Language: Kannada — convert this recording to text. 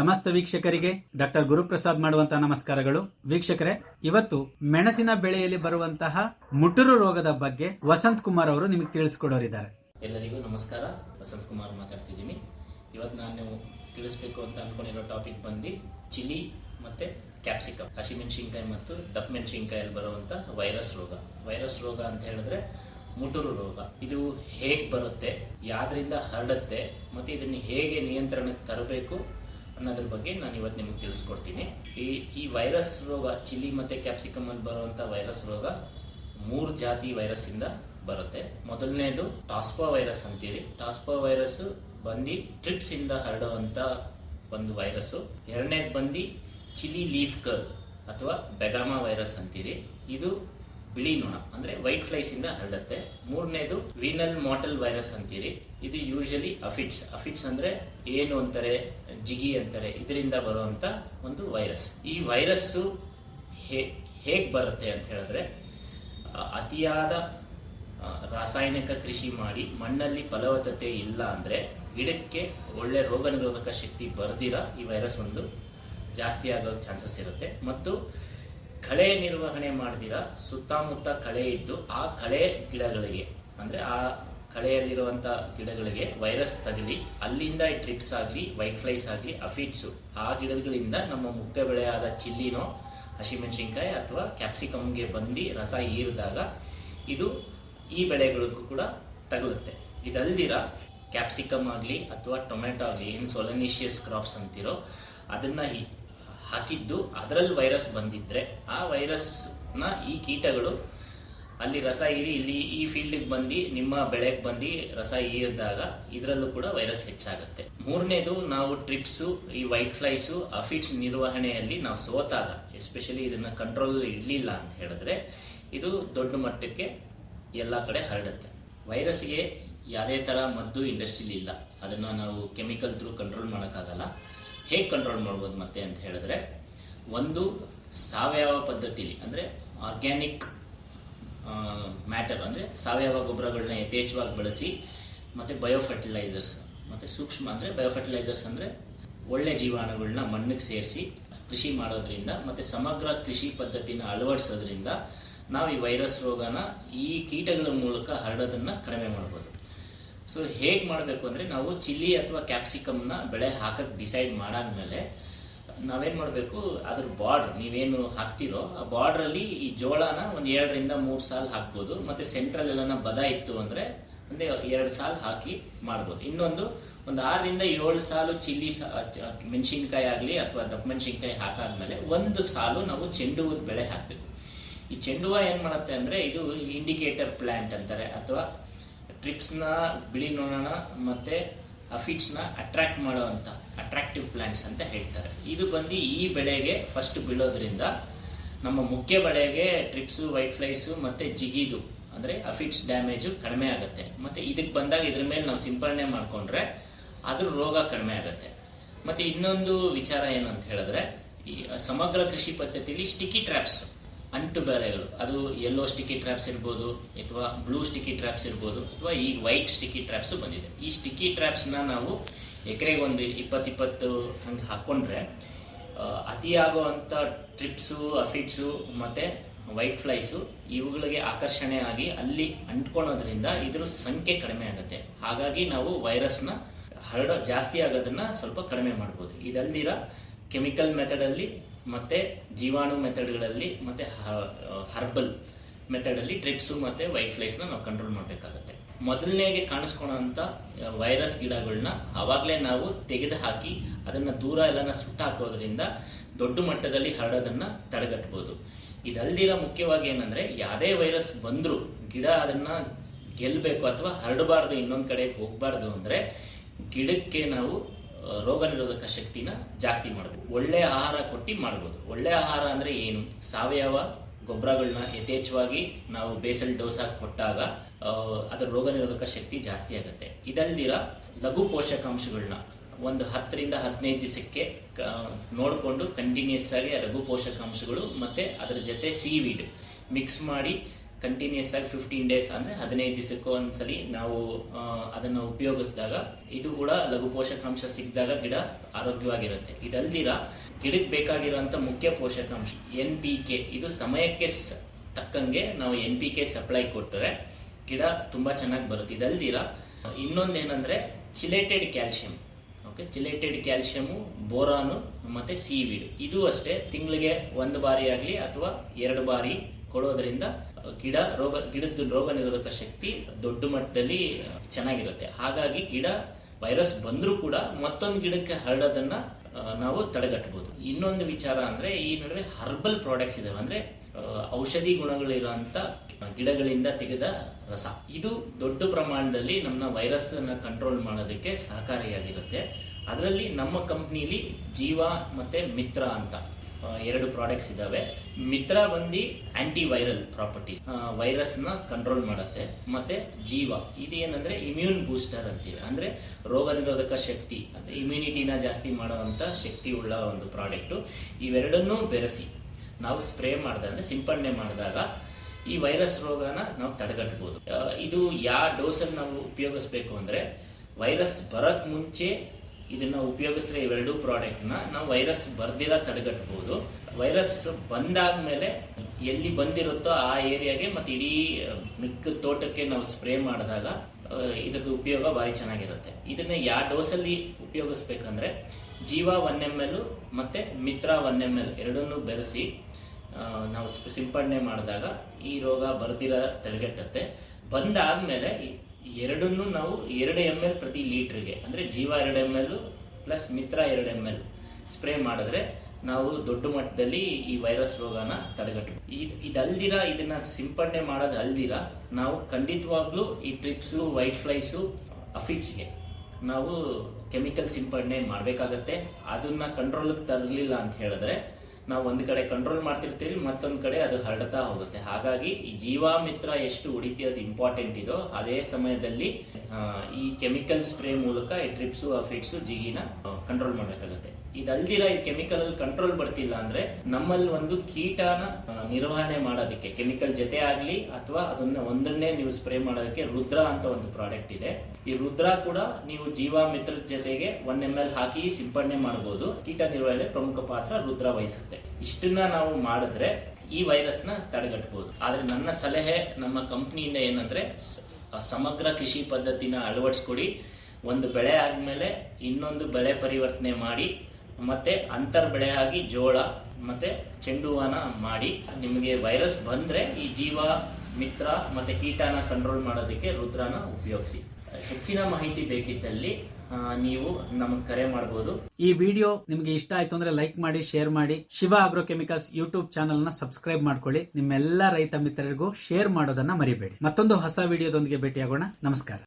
ಸಮಸ್ತ ವೀಕ್ಷಕರಿಗೆ ಡಾಕ್ಟರ್ ಗುರುಪ್ರಸಾದ್ ಮಾಡುವಂತಹ ನಮಸ್ಕಾರಗಳು. ವೀಕ್ಷಕರೇ, ಇವತ್ತು ಮೆಣಸಿನ ಬೆಳೆಯಲ್ಲಿ ಬರುವಂತಹ ಮುಟುರು ರೋಗದ ಬಗ್ಗೆ ವಸಂತ್ ಕುಮಾರ್ ಅವರು ನಿಮಗೆ ತಿಳಿಸ್ಕೊಡೋರಿದ್ದಾರೆ. ಎಲ್ಲರಿಗೂ ನಮಸ್ಕಾರ. ವಸಂತ್ ಕುಮಾರ್ ಮಾತಾಡ್ತಿದ್ದೀನಿ. ಇವತ್ತು ನಾನು ತಿಳಿಸ್ಬೇಕು ಅಂತ ಅನ್ಕೊಂಡಿರೋ ಟಾಪಿಕ್ ಬಂದು ಚಿಲಿ ಮತ್ತೆ ಕ್ಯಾಪ್ಸಿಕಮ್ ಹಸಿಮೆಣಸಿನ್ಕಾಯಿ ಮತ್ತು ದಪ್ಪ ಮೆಣಸಿನ್ಕಾಯಲ್ಲಿ ಬರುವಂತ ವೈರಸ್ ರೋಗ. ವೈರಸ್ ರೋಗ ಅಂತ ಹೇಳಿದ್ರೆ ಮುಟುರು ರೋಗ. ಇದು ಹೇಗೆ ಬರುತ್ತೆ ಯಾವ್ದ್ರಿಂದ ಹರಡುತ್ತೆ, ಮತ್ತೆ ಇದನ್ನು ಹೇಗೆ ನಿಯಂತ್ರಣಕ್ಕೆ ತರಬೇಕು ಅನ್ನೋದ್ರ ಬಗ್ಗೆ ನಾನು ಇವತ್ತು ನಿಮಗೆ ತಿಳಿಸ್ಕೊಡ್ತೀನಿ. ಈ ಈ ವೈರಸ್ ರೋಗ ಚಿಲ್ಲಿ ಮತ್ತೆ ಕ್ಯಾಪ್ಸಿಕಮ್ ಅಲ್ಲಿ ಬರುವಂತ ವೈರಸ್ ರೋಗ ಮೂರು ಜಾತಿ ವೈರಸ್ ಇಂದ ಬರುತ್ತೆ. ಮೊದಲನೇದು ಟಾಸ್ಪಾ ವೈರಸ್ ಅಂತೀರಿ. ಟಾಸ್ಪಾ ವೈರಸ್ ಬಂದು ಟ್ರಿಪ್ಸ್ ಇಂದ ಹರಡುವಂತ ಒಂದು ವೈರಸ್ ಎರಡನೇದು ಬಂದು ಚಿಲಿ ಲೀಫ್ ಕರ್ ಅಥವಾ ಬೆಗಾಮಾ ವೈರಸ್ ಅಂತೀರಿ. ಇದು ಬಿಳಿ ನೊಣ, ಅಂದ್ರೆ ವೈಟ್ ಫ್ಲೈಸ್ ಇಂದ ಹರಡುತ್ತೆ. ಮೂರನೇದು ವೀನಲ್ ಮಾಟಲ್ ವೈರಸ್ ಅಂತೀರಿ. ಇದು ಯೂಶಲಿ ಅಫಿಟ್ಸ್ ಅಫಿಟ್ಸ್ ಅಂದ್ರೆ ಏನು ಅಂತಾರೆ, ಜಿಗಿ ಅಂತಾರೆ, ಇದರಿಂದ ಬರುವಂತ ಒಂದು ವೈರಸ್. ಈ ವೈರಸ್ಸು ಹೇಗೆ ಬರುತ್ತೆ ಅಂತ ಹೇಳಿದ್ರೆ ಅತಿಯಾದ ರಾಸಾಯನಿಕ ಕೃಷಿ ಮಾಡಿ ಮಣ್ಣಲ್ಲಿ ಫಲವತ್ತತೆ ಇಲ್ಲ ಅಂದ್ರೆ ಗಿಡಕ್ಕೆ ಒಳ್ಳೆ ರೋಗ ನಿರೋಧಕ ಶಕ್ತಿ ಬರ್ದಿರ ಈ ವೈರಸ್ ಒಂದು ಜಾಸ್ತಿ ಆಗೋ ಚಾನ್ಸಸ್ ಇರುತ್ತೆ. ಮತ್ತು ಕಳೆ ನಿರ್ವಹಣೆ ಮಾಡ್ದಿರ, ಸುತ್ತಮುತ್ತ ಕಳೆ ಇದ್ದು ಆ ಕಳೆ ಗಿಡಗಳಿಗೆ, ಅಂದ್ರೆ ಆ ಕಳೆಯಲ್ಲಿರುವಂತ ಗಿಡಗಳಿಗೆ ವೈರಸ್ ತಗಲಿ, ಅಲ್ಲಿಂದ ಈ ಟ್ರಿಪ್ಸ್ ಆಗಲಿ ವೈಟ್ ಫ್ಲೈಸ್ ಆಗಲಿ ಅಫಿಟ್ಸು ಆ ಗಿಡಗಳಿಂದ ನಮ್ಮ ಮುಖ್ಯ ಬೆಳೆಯಾದ ಚಿಲ್ಲಿನೋ, ಹಸಿಮೆಣಸಿನ್ಕಾಯಿ ಅಥವಾ ಕ್ಯಾಪ್ಸಿಕಮ್ಗೆ ಬಂದು ರಸ ಹೀರಿದಾಗ ಇದು ಈ ಬೆಳೆಗಳಿಗೂ ಕೂಡ ತಗಲುತ್ತೆ. ಇದಲ್ದಿರ ಕ್ಯಾಪ್ಸಿಕಮ್ ಆಗಲಿ ಅಥವಾ ಟೊಮೆಟೊ ಆಗಲಿ, ಏನು ಸೊಲನಿಷಿಯಸ್ ಕ್ರಾಪ್ಸ್ ಅಂತಿರೋ, ಅದನ್ನ ಹಾಕಿದ್ದು ಅದರಲ್ಲಿ ವೈರಸ್ ಬಂದಿದ್ರೆ ಆ ವೈರಸ್ನ ಈ ಕೀಟಗಳು ಅಲ್ಲಿ ರಸ ಹೀರಿ ಇಲ್ಲಿ ಈ ಫೀಲ್ಡ್ಗೆ ಬಂದು, ನಿಮ್ಮ ಬೆಳೆಗೆ ಬಂದು ರಸ ಹೀರಿದಾಗ ಇದರಲ್ಲೂ ಕೂಡ ವೈರಸ್ ಹೆಚ್ಚಾಗುತ್ತೆ. ಮೂರನೇದು ನಾವು ಟ್ರಿಪ್ಸು ಈ ವೈಟ್ ಫ್ಲೈಸು ಅಫಿಟ್ಸ್ ನಿರ್ವಹಣೆಯಲ್ಲಿ ನಾವು ಸೋತಾಗ ಎಸ್ಪೆಷಲಿ ಇದನ್ನ ಕಂಟ್ರೋಲ್ ಇಡಲಿಲ್ಲ ಅಂತ ಹೇಳಿದ್ರೆ ಇದು ದೊಡ್ಡ ಮಟ್ಟಕ್ಕೆ ಎಲ್ಲ ಕಡೆ ಹರಡುತ್ತೆ. ವೈರಸ್ಗೆ ಯಾವುದೇ ಥರ ಮದ್ದು ಇಂಡಸ್ಟ್ರಿಲಿ ಇಲ್ಲ. ಅದನ್ನ ನಾವು ಕೆಮಿಕಲ್ ಥ್ರೂ ಕಂಟ್ರೋಲ್ ಮಾಡೋಕ್ಕಾಗಲ್ಲ. ಹೇಗೆ ಕಂಟ್ರೋಲ್ ಮಾಡ್ಬೋದು ಮತ್ತೆ ಅಂತ ಹೇಳಿದ್ರೆ, ಒಂದು ಸಾವಯವ ಪದ್ಧತಿಲಿ, ಅಂದರೆ ಆರ್ಗ್ಯಾನಿಕ್ ಮ್ಯಾಟರ್ ಅಂದರೆ ಸಾವಯವ ಗೊಬ್ಬರಗಳನ್ನ ಯಥೇಚ್ಛವಾಗಿ ಬಳಸಿ, ಮತ್ತು ಬಯೋಫರ್ಟಿಲೈಸರ್ಸ್ ಮತ್ತು ಸೂಕ್ಷ್ಮ, ಅಂದರೆ ಬಯೋಫರ್ಟಿಲೈಸರ್ಸ್ ಅಂದರೆ ಒಳ್ಳೆ ಜೀವಾಣುಗಳನ್ನ ಮಣ್ಣಿಗೆ ಸೇರಿಸಿ ಕೃಷಿ ಮಾಡೋದ್ರಿಂದ, ಮತ್ತು ಸಮಗ್ರ ಕೃಷಿ ಪದ್ಧತಿನ ಅಳವಡಿಸೋದ್ರಿಂದ ನಾವು ಈ ವೈರಸ್ ರೋಗನ ಈ ಕೀಟಗಳ ಮೂಲಕ ಹರಡೋದನ್ನ ಕಡಿಮೆ ಮಾಡ್ಬೋದು. ಸೊ ಹೇಗೆ ಮಾಡಬೇಕು ಅಂದರೆ ನಾವು ಚಿಲ್ಲಿ ಅಥವಾ ಕ್ಯಾಪ್ಸಿಕಮ್ನ ಬೆಳೆ ಹಾಕಕ್ಕೆ ಡಿಸೈಡ್ ಮಾಡಾದ್ಮೇಲೆ ನಾವೇನು ಮಾಡಬೇಕು? ಅದ್ರ ಬಾರ್ಡ್ರ್ ನೀವೇನು ಹಾಕ್ತಿರೋ, ಆ ಬಾರ್ಡ್ರಲ್ಲಿ ಈ ಜೋಳನ ಒಂದು ಎರಡರಿಂದ ಮೂರು ಸಾಲು ಹಾಕ್ಬೋದು, ಮತ್ತು ಸೆಂಟ್ರಲ್ ಎಲ್ಲನ ಬದ ಇತ್ತು ಅಂದರೆ ಒಂದೇ ಎರಡು ಸಾಲು ಹಾಕಿ ಮಾಡ್ಬೋದು. ಇನ್ನೊಂದು ಒಂದು ಆರರಿಂದ ಏಳು ಸಾಲು ಚಿಲ್ಲಿ ಮೆಣಸಿನ್ಕಾಯಿ ಆಗಲಿ ಅಥವಾ ದಪ್ಪ ಮೆಣಸಿನ್ಕಾಯಿ ಹಾಕಾದ್ಮೇಲೆ ಒಂದು ಸಾಲು ನಾವು ಚೆಂಡು ಹೂದ್ ಬೆಳೆ ಹಾಕಬೇಕು. ಈ ಚೆಂಡು ಹೂವು ಏನು ಮಾಡುತ್ತೆ ಅಂದರೆ ಇದು ಇಂಡಿಕೇಟರ್ ಪ್ಲಾಂಟ್ ಅಂತಾರೆ, ಅಥವಾ ಟ್ರಿಪ್ಸ್ನ ಬಿಳಿ ನೋಡೋಣ, ಮತ್ತೆ ಅಫಿಟ್ಸ್ನ ಅಟ್ರಾಕ್ಟ್ ಮಾಡೋವಂಥ ಅಟ್ರಾಕ್ಟಿವ್ ಪ್ಲಾಂಟ್ಸ್ ಅಂತ ಹೇಳ್ತಾರೆ. ಇದು ಬಂದು ಈ ಬೆಳೆಗೆ ಫಸ್ಟ್ ಬೀಳೋದ್ರಿಂದ ನಮ್ಮ ಮುಖ್ಯ ಬೆಳೆಗೆ ಟ್ರಿಪ್ಸು ವೈಟ್ ಫ್ಲೈಸು ಮತ್ತೆ ಜಿಗಿದು, ಅಂದರೆ ಅಫಿಟ್ಸ್ ಡ್ಯಾಮೇಜು ಕಡಿಮೆ ಆಗುತ್ತೆ. ಮತ್ತೆ ಇದಕ್ಕೆ ಬಂದಾಗ ಇದ್ರ ಮೇಲೆ ನಾವು ಸಿಂಪರಣೆ ಮಾಡಿಕೊಂಡ್ರೆ ಅದ್ರ ರೋಗ ಕಡಿಮೆ ಆಗುತ್ತೆ. ಮತ್ತೆ ಇನ್ನೊಂದು ವಿಚಾರ ಏನು ಅಂತ ಹೇಳಿದ್ರೆ, ಈ ಸಮಗ್ರ ಕೃಷಿ ಪದ್ಧತಿಯಲ್ಲಿ ಸ್ಟಿಕ್ಕಿ ಟ್ರ್ಯಾಪ್ಸ್ ಅಂಟು ಬೆಳೆಗಳು. ಅದು ಯೆಲ್ಲೋ ಸ್ಟಿಕ್ಕಿ ಟ್ರ್ಯಾಪ್ಸ್ ಇರ್ಬೋದು, ಅಥವಾ ಬ್ಲೂ ಸ್ಟಿಕ್ಕಿ ಟ್ರ್ಯಾಪ್ಸ್ ಇರ್ಬೋದು, ಅಥವಾ ಈ ವೈಟ್ ಸ್ಟಿಕ್ಕಿ ಟ್ರ್ಯಾಪ್ಸ್ ಬಂದಿದೆ. ಈ ಸ್ಟಿಕ್ಕಿ ಟ್ರ್ಯಾಪ್ಸ್ನ ನಾವು ಎಕರೆಗೆ ಒಂದು ಇಪ್ಪತ್ತಿಪ್ಪತ್ತು ಹಂಗೆ ಹಾಕ್ಕೊಂಡ್ರೆ ಅತಿಯಾಗುವಂಥ ಟ್ರಿಪ್ಸು ಅಫಿಟ್ಸು ಮತ್ತು ವೈಟ್ ಫ್ಲೈಸು ಇವುಗಳಿಗೆ ಆಕರ್ಷಣೆ ಆಗಿ ಅಲ್ಲಿ ಅಂಟ್ಕೊಳೋದ್ರಿಂದ ಇದ್ರ ಸಂಖ್ಯೆ ಕಡಿಮೆ ಆಗುತ್ತೆ. ಹಾಗಾಗಿ ನಾವು ವೈರಸ್ನ ಹರಡೋ ಜಾಸ್ತಿ ಆಗೋದನ್ನ ಸ್ವಲ್ಪ ಕಡಿಮೆ ಮಾಡ್ಬೋದು. ಇದಲ್ದಿರ ಕೆಮಿಕಲ್ ಮೆಥಡಲ್ಲಿ ಮತ್ತೆ ಜೀವಾಣು ಮೆಥಡ್ಗಳಲ್ಲಿ ಮತ್ತೆ ಹರ್ಬಲ್ ಮೆಥಡಲ್ಲಿ ಟ್ರಿಪ್ಸು ಮತ್ತೆ ವೈಟ್ ಫ್ಲೈಸ್ನ ನಾವು ಕಂಟ್ರೋಲ್ ಮಾಡಬೇಕಾಗತ್ತೆ. ಮೊದಲನೇಗೆ ಕಾಣಿಸ್ಕೊಳೋಂಥ ವೈರಸ್ ಗಿಡಗಳನ್ನ ಅವಾಗಲೇ ನಾವು ತೆಗೆದು ಹಾಕಿ ಅದನ್ನ ದೂರ ಎಲ್ಲನ ಸುಟ್ಟು ಹಾಕೋದ್ರಿಂದ ದೊಡ್ಡ ಮಟ್ಟದಲ್ಲಿ ಹರಡೋದನ್ನ ತಡೆಗಟ್ಬೋದು. ಇದಲ್ದಿರೋ ಮುಖ್ಯವಾಗಿ ಏನಂದ್ರೆ ಯಾವುದೇ ವೈರಸ್ ಬಂದರೂ ಗಿಡ ಅದನ್ನ ಗೆಲ್ಲಬೇಕು ಅಥವಾ ಹರಡಬಾರ್ದು ಇನ್ನೊಂದು ಕಡೆ ಹೋಗಬಾರ್ದು ಅಂದ್ರೆ ಗಿಡಕ್ಕೆ ನಾವು ರೋಗ ನಿರೋಧಕ ಶಕ್ತಿನ ಜಾಸ್ತಿ ಮಾಡಬೇಕು. ಒಳ್ಳೆ ಆಹಾರ ಕೊಟ್ಟು ಮಾಡ್ಬೋದು. ಒಳ್ಳೆ ಆಹಾರ ಅಂದ್ರೆ ಏನು? ಸಾವಯವ ಗೊಬ್ಬರಗಳನ್ನ ಯಥೇಚ್ಛವಾಗಿ ನಾವು ಬೇಸಲ್ ಡೋಸ್ ಹಾಕಿ ಕೊಟ್ಟಾಗ ಅದರ ರೋಗ ನಿರೋಧಕ ಶಕ್ತಿ ಜಾಸ್ತಿ ಆಗುತ್ತೆ. ಇದಲ್ದಿರ ಲಘು ಪೋಷಕಾಂಶಗಳನ್ನ ಒಂದು ಹತ್ತರಿಂದ ಹದಿನೈದು ದಿವಸಕ್ಕೆ ನೋಡಿಕೊಂಡು ಕಂಟಿನ್ಯೂಸ್ ಆಗಿ ಲಘು ಪೋಷಕಾಂಶಗಳು ಮತ್ತೆ ಅದರ ಜೊತೆ ಸೀವೀಡ್ ಮಿಕ್ಸ್ ಮಾಡಿ ಕಂಟಿನ್ಯೂಸ್ ಆಗಿ ಫಿಫ್ಟೀನ್ ಡೇಸ್ ಅಂದ್ರೆ ಹದಿನೈದು ದಿವಸಕ್ಕೂ ಒಂದ್ಸಲಿ ನಾವು ಅದನ್ನು ಉಪಯೋಗಿಸಿದಾಗ ಇದು ಕೂಡ ಲಘು ಪೋಷಕಾಂಶ ಸಿಕ್ಕಿದಾಗ ಗಿಡ ಆರೋಗ್ಯವಾಗಿರುತ್ತೆ. ಇದಲ್ದಿರ ಗಿಡಕ್ಕೆ ಬೇಕಾಗಿರುವಂತ ಮುಖ್ಯ ಪೋಷಕಾಂಶ ಎನ್ ಪಿ ಕೆ ಇದು ಸಮಯಕ್ಕೆ ತಕ್ಕಂಗೆ ನಾವು ಎನ್ ಪಿ ಕೆ ಸಪ್ಲೈ ಕೊಟ್ಟರೆ ಗಿಡ ತುಂಬಾ ಚೆನ್ನಾಗಿ ಬರುತ್ತೆ. ಇದಲ್ದಿರ ಇನ್ನೊಂದೇನಂದ್ರೆ chelated calcium okay chelated calcium boron ಮತ್ತೆ ಸೀವಿಡ್ ಇದು ಅಷ್ಟೇ ತಿಂಗಳಿಗೆ ಒಂದು ಬಾರಿ ಆಗಲಿ ಅಥವಾ ಎರಡು ಬಾರಿ ಕೊಡೋದ್ರಿಂದ ಗಿಡ ರೋಗ ಗಿಡದ ರೋಗ ನಿರೋಧಕ ಶಕ್ತಿ ದೊಡ್ಡ ಮಟ್ಟದಲ್ಲಿ ಚೆನ್ನಾಗಿರುತ್ತೆ. ಹಾಗಾಗಿ ಗಿಡ ವೈರಸ್ ಬಂದರೂ ಕೂಡ ಮತ್ತೊಂದು ಗಿಡಕ್ಕೆ ಹರಡೋದನ್ನ ನಾವು ತಡೆಗಟ್ಟಬಹುದು ಇನ್ನೊಂದು ವಿಚಾರ ಅಂದ್ರೆ ಈ ನಡುವೆ ಹರ್ಬಲ್ ಪ್ರಾಡಕ್ಟ್ಸ್ ಇದಾವೆ. ಅಂದ್ರೆ ಔಷಧಿ ಗುಣಗಳಿರುವಂತ ಗಿಡಗಳಿಂದ ತೆಗೆದ ರಸ. ಇದು ದೊಡ್ಡ ಪ್ರಮಾಣದಲ್ಲಿ ನಮ್ಮ ವೈರಸ್ ಅನ್ನ ಕಂಟ್ರೋಲ್ ಮಾಡೋದಕ್ಕೆ ಸಹಕಾರಿಯಾಗಿರುತ್ತೆ. ಅದರಲ್ಲಿ ನಮ್ಮ ಕಂಪ್ನಿಲಿ ಜೀವ ಮತ್ತೆ ಮಿತ್ರ ಅಂತ. ಎರಡು ಪ್ರಾಡಕ್ಟ್ಸ್ ಇದ್ದಾವೆ ಮಿತ್ರ ಬಂದು ಆಂಟಿ ವೈರಲ್ ಪ್ರಾಪರ್ಟೀಸ್ ವೈರಸ್ನ ಕಂಟ್ರೋಲ್ ಮಾಡುತ್ತೆ. ಮತ್ತೆ ಜೀವ, ಇದೇನಂದ್ರೆ ಇಮ್ಯೂನ್ ಬೂಸ್ಟರ್ ಅಂತೀವಿ ಅಂದ್ರೆ ರೋಗ ನಿರೋಧಕ ಶಕ್ತಿ, ಅಂದ್ರೆ ಇಮ್ಯುನಿಟಿನ ಜಾಸ್ತಿ ಮಾಡುವಂತ ಶಕ್ತಿ ಉಳ್ಳ ಒಂದು ಪ್ರಾಡಕ್ಟ್ ಇವೆರಡನ್ನೂ ಬೆರೆಸಿ, ನಾವು ಸ್ಪ್ರೇ ಮಾಡಿದಾಗ ಸಿಂಪಡಣೆ ಮಾಡಿದಾಗ ಈ ವೈರಸ್ ರೋಗನ ನಾವು ತಡೆಗಟ್ಟಬಹುದು ಇದು ಯಾವ ಡೋಸನ್ನು ನಾವು ಉಪಯೋಗಿಸ್ಬೇಕು ಅಂದ್ರೆ ವೈರಸ್ ಬರಕ್ ಮುಂಚೆ ಇದನ್ನ ಉಪಯೋಗಿಸಿದ್ರೆ ಇವೆರಡೂ ಪ್ರಾಡಕ್ಟ್ ನಾವು ವೈರಸ್ ಬರ್ದಿರ ತಡೆಗಟ್ಟಬಹುದು ವೈರಸ್ ಬಂದಾದ ಮೇಲೆ ಎಲ್ಲಿ ಬಂದಿರುತ್ತೋ ಆ ಏರಿಯಾಗೆ ಮತ್ತೆ ಇಡೀ ಮಿಕ್ಕ ತೋಟಕ್ಕೆ ನಾವು ಸ್ಪ್ರೇ ಮಾಡಿದಾಗ ಇದ್ರದ್ದು ಉಪಯೋಗ ಭಾರಿ ಚೆನ್ನಾಗಿರುತ್ತೆ. ಇದನ್ನ ಯಾವ ಡೋಸಲ್ಲಿ ಉಪಯೋಗಿಸ್ಬೇಕಂದ್ರೆ ಜೀವ ಒನ್ ಎಂ ಎಲ್ ಮತ್ತೆ ಮಿತ್ರ ಒನ್ ಎಂ ಎಲ್ ಎರಡನ್ನೂ ಬೆರೆಸಿ ನಾವು ಸ್ಪ- ಸಿಂಪಡಣೆ ಮಾಡಿದಾಗ ಈ ರೋಗ ಬರ್ದಿರ ತಡೆಗಟ್ಟುತ್ತೆ. ಬಂದಾದ್ಮೇಲೆ ಈ ಎರಡನ್ನೂ ನಾವು ಎರಡು ಎಂ ಎಲ್ ಪ್ರತಿ ಲೀಟ್ರಿಗೆ, ಅಂದ್ರೆ ಜೀವ ಎರಡು ಎಂ ಎಲ್ ಪ್ಲಸ್ ಮಿತ್ರ ಎರಡು ಎಂ ಎಲ್ ಸ್ಪ್ರೇ ಮಾಡಿದ್ರೆ ನಾವು ದೊಡ್ಡ ಮಟ್ಟದಲ್ಲಿ ಈ ವೈರಸ್ ರೋಗನ ತಡೆಗಟ್ಟಬಹುದು ಇದಲ್ದಿರ ಇದನ್ನ ಸಿಂಪಡಣೆ ಮಾಡೋದು ಅಲ್ದಿರ ನಾವು ಖಂಡಿತವಾಗ್ಲೂ ಈ ಟ್ರಿಪ್ಸು ವೈಟ್ ಫ್ಲೈಸು ಅಫಿಕ್ಸ್ಗೆ ನಾವು ಕೆಮಿಕಲ್ ಸಿಂಪಡಣೆ ಮಾಡಬೇಕಾಗತ್ತೆ. ಅದನ್ನ ಕಂಟ್ರೋಲ್ಗೆ ತರಲಿಲ್ಲ ಅಂತ ಹೇಳಿದ್ರೆ ನಾವು ಒಂದು ಕಡೆ ಕಂಟ್ರೋಲ್ ಮಾಡ್ತಿರ್ತೀವಿ ಮತ್ತೊಂದು ಕಡೆ ಅದು ಹರಡ್ತಾ ಹೋಗುತ್ತೆ. ಹಾಗಾಗಿ ಈ ಜೀವಾಮಿತ್ರ ಎಷ್ಟು ಉಳಿತಿಯೋದು ಇಂಪಾರ್ಟೆಂಟ್ ಇದೋ, ಅದೇ ಸಮಯದಲ್ಲಿ ಈ ಕೆಮಿಕಲ್ ಸ್ಪ್ರೇ ಮೂಲಕ ಈ ಟ್ರಿಪ್ಸು ಅಫಿಟ್ಸು ಜಿಗಿನ ಕಂಟ್ರೋಲ್ ಮಾಡಬೇಕಾಗುತ್ತೆ. ಇದಲ್ದಿರ ಈ ಕೆಮಿಕಲ್ ಕಂಟ್ರೋಲ್ ಬರ್ತಿಲ್ಲ ಅಂದ್ರೆ ನಮ್ಮಲ್ಲಿ ಒಂದು ಕೀಟನ ನಿರ್ವಹಣೆ ಮಾಡೋದಕ್ಕೆ, ಕೆಮಿಕಲ್ ಜೊತೆ ಆಗ್ಲಿ ಅಥವಾ ಅದನ್ನ ಒಂದನ್ನೇ ನೀವು ಸ್ಪ್ರೇ ಮಾಡೋದಕ್ಕೆ ರುದ್ರ ಅಂತ ಒಂದು ಪ್ರಾಡಕ್ಟ್ ಇದೆ. ಈ ರುದ್ರ ಕೂಡ ನೀವು ಜೀವ ಮಿತ್ರ ಜೊತೆಗೆ ಒನ್ ಎಂ ಎಲ್ ಹಾಕಿ ಸಿಂಪಡಣೆ ಮಾಡಬಹುದು ಕೀಟ ನಿರ್ವಹಣೆ ಪ್ರಮುಖ ಪಾತ್ರ ರುದ್ರ ವಹಿಸುತ್ತೆ. ಇಷ್ಟನ್ನ ನಾವು ಮಾಡಿದ್ರೆ ಈ ವೈರಸ್ನ ತಡೆಗಟ್ಟಬಹುದು ಆದ್ರೆ ನನ್ನ ಸಲಹೆ ನಮ್ಮ ಕಂಪ್ನಿಯಿಂದ ಏನಂದ್ರೆ ಸಮಗ್ರ ಕೃಷಿ ಪದ್ಧತಿನ ಅಳವಡಿಸ್ಕೊಡಿ, ಒಂದು ಬೆಳೆ ಆದಮೇಲೆ ಇನ್ನೊಂದು ಬೆಳೆ ಪರಿವರ್ತನೆ ಮಾಡಿ, ಮತ್ತೆ ಅಂತರ್ ಬೆಳೆ ಆಗಿ ಜೋಳ, ಮತ್ತೆ ಚೆಂಡು ಹೂವನ ಮಾಡಿ, ನಿಮಗೆ ವೈರಸ್ ಬಂದ್ರೆ ಈ ಜೀವ, ಮಿತ್ರ, ಮತ್ತೆ ಕೀಟನ ಕಂಟ್ರೋಲ್ ಮಾಡೋದಕ್ಕೆ ರುದ್ರನ ಉಪಯೋಗಿಸಿ. ಹೆಚ್ಚಿನ ಮಾಹಿತಿ ಬೇಕಿದ್ದಲ್ಲಿ ನೀವು ನಮಗೆ ಕರೆ ಮಾಡಬಹುದು ಈ ವಿಡಿಯೋ ನಿಮಗೆ ಇಷ್ಟ ಆಯ್ತು ಅಂದ್ರೆ ಲೈಕ್ ಮಾಡಿ, ಶೇರ್ ಮಾಡಿ. ಶಿವ ಆಗ್ರೋ ಕೆಮಿಕಲ್ಸ್ ಯೂಟ್ಯೂಬ್ ಚಾನಲ್ನ ಸಬ್ಸ್ಕ್ರೈಬ್ ಮಾಡ್ಕೊಳ್ಳಿ. ನಿಮ್ಮೆಲ್ಲ ರೈತ ಮಿತ್ರರಿಗೂ ಶೇರ್ ಮಾಡೋದನ್ನ ಮರಿಬೇಡಿ. ಮತ್ತೊಂದು ಹೊಸ ವಿಡಿಯೋದೊಂದಿಗೆ ಭೇಟಿಯಾಗೋಣ. ನಮಸ್ಕಾರ.